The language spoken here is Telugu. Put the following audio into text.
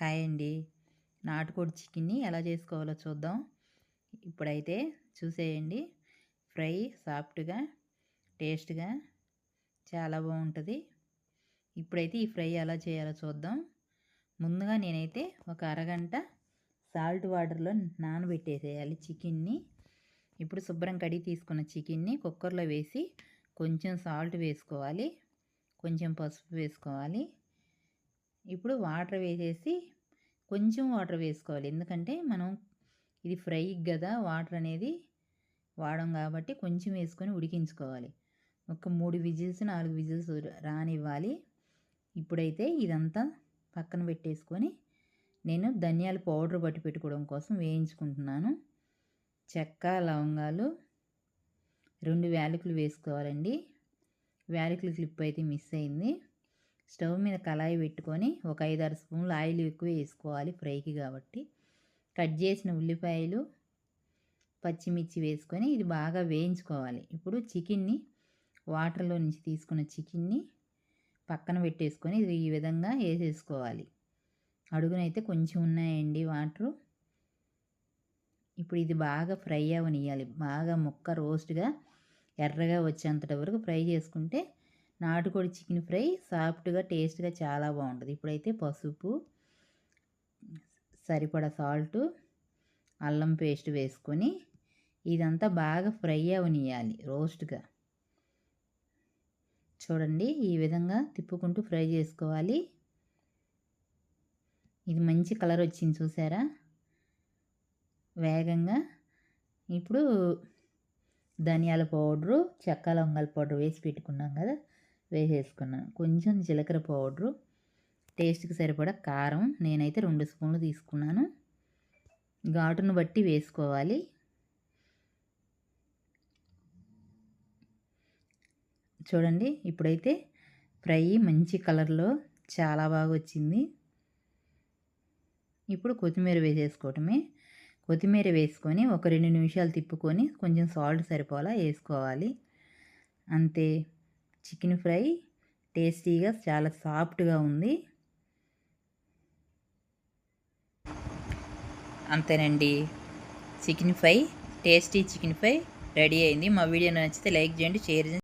హాయ్ అండి. నాటుకోడి చికెన్ని ఎలా చేసుకోవాలో చూద్దాం. ఇప్పుడైతే చూసేయండి. ఫ్రై సాఫ్ట్గా టేస్ట్గా చాలా బాగుంటుంది. ఇప్పుడైతే ఈ ఫ్రై ఎలా చేయాలో చూద్దాం. ముందుగా నేనైతే ఒక అరగంట సాల్ట్ వాటర్లో నానబెట్టేసేయాలి చికెన్ని. ఇప్పుడు శుభ్రం కడిగి తీసుకున్న చికెన్ని కుక్కర్లో వేసి కొంచెం సాల్ట్ వేసుకోవాలి. కొంచెం పసుపు వేసుకోవాలి. ఇప్పుడు వాటర్ వేసేసి కొంచెం వాటర్ వేసుకోవాలి. ఎందుకంటే మనం ఇది ఫ్రై కదా వాటర్ అనేది వాడం కాబట్టి కొంచెం వేసుకొని ఉడికించుకోవాలి. ఒక మూడు విజిల్స్ నాలుగు విజిల్స్ రానివ్వాలి. ఇప్పుడైతే ఇదంతా పక్కన పెట్టేసుకొని నేను ధనియాల పౌడర్ పట్టి పెట్టుకోవడం కోసం వేయించుకుంటున్నాను. చెక్క లవంగాలు రెండు యాలకులు వేసుకోవాలండి. యాలకులు క్లిప్ అయితే మిస్ అయింది. స్టవ్ మీద కళాయి పెట్టుకొని ఒక ఐదారు స్పూన్లు ఆయిల్ ఎక్కువ వేసుకోవాలి ఫ్రైకి కాబట్టి. కట్ చేసిన ఉల్లిపాయలు పచ్చిమిర్చి వేసుకొని ఇది బాగా వేయించుకోవాలి. ఇప్పుడు చికెన్ని వాటర్లో నుంచి తీసుకున్న చికెన్ని పక్కన పెట్టేసుకొని ఇది ఈ విధంగా వేసేసుకోవాలి. అడుగునైతే కొంచెం ఉన్నాయండి వాటరు. ఇప్పుడు ఇది బాగా ఫ్రై అవనియాలి బాగా ముక్క రోస్ట్గా ఎర్రగా వచ్చేంతటి వరకు ఫ్రై చేసుకుంటే నాటుకోడి చికెన్ ఫ్రై సాఫ్ట్గా టేస్ట్గా చాలా బాగుంటుంది ఇప్పుడైతే పసుపు సరిపడా సాల్ట్ అల్లం పేస్ట్ వేసుకొని ఇదంతా బాగా ఫ్రై అవనియాలి రోస్ట్గా. చూడండి ఈ విధంగా తిప్పుకుంటూ ఫ్రై చేసుకోవాలి. ఇది మంచి కలర్ వచ్చింది చూసారా? వేగంగా ఇప్పుడు ధనియాల పౌడరు చెక్క లవంగాల పౌడర్ వేసి పెట్టుకున్నాం కదా? వేసేసుకున్నాను కొంచెం జీలకర్ర పౌడరు టేస్ట్కి సరిపడా కారం నేనైతే రెండు స్పూన్లు తీసుకున్నాను. ఘాటును బట్టి వేసుకోవాలి. చూడండి ఇప్పుడైతే ఫ్రై మంచి కలర్లో చాలా బాగా వచ్చింది. ఇప్పుడు కొత్తిమీర వేసేసుకోవటమే. కొత్తిమీర వేసుకొని ఒక రెండు నిమిషాలు తిప్పుకొని కొంచెం సాల్ట్ సరిపోలా వేసుకోవాలి. అంతే. చికెన్ ఫ్రై టేస్టీగా చాలా సాఫ్ట్గా ఉంది. అంతేనండి. Chicken fry tasty chicken fry ready అయింది. మా వీడియో నచ్చితే లైక్ చేయండి షేర్ చేయండి.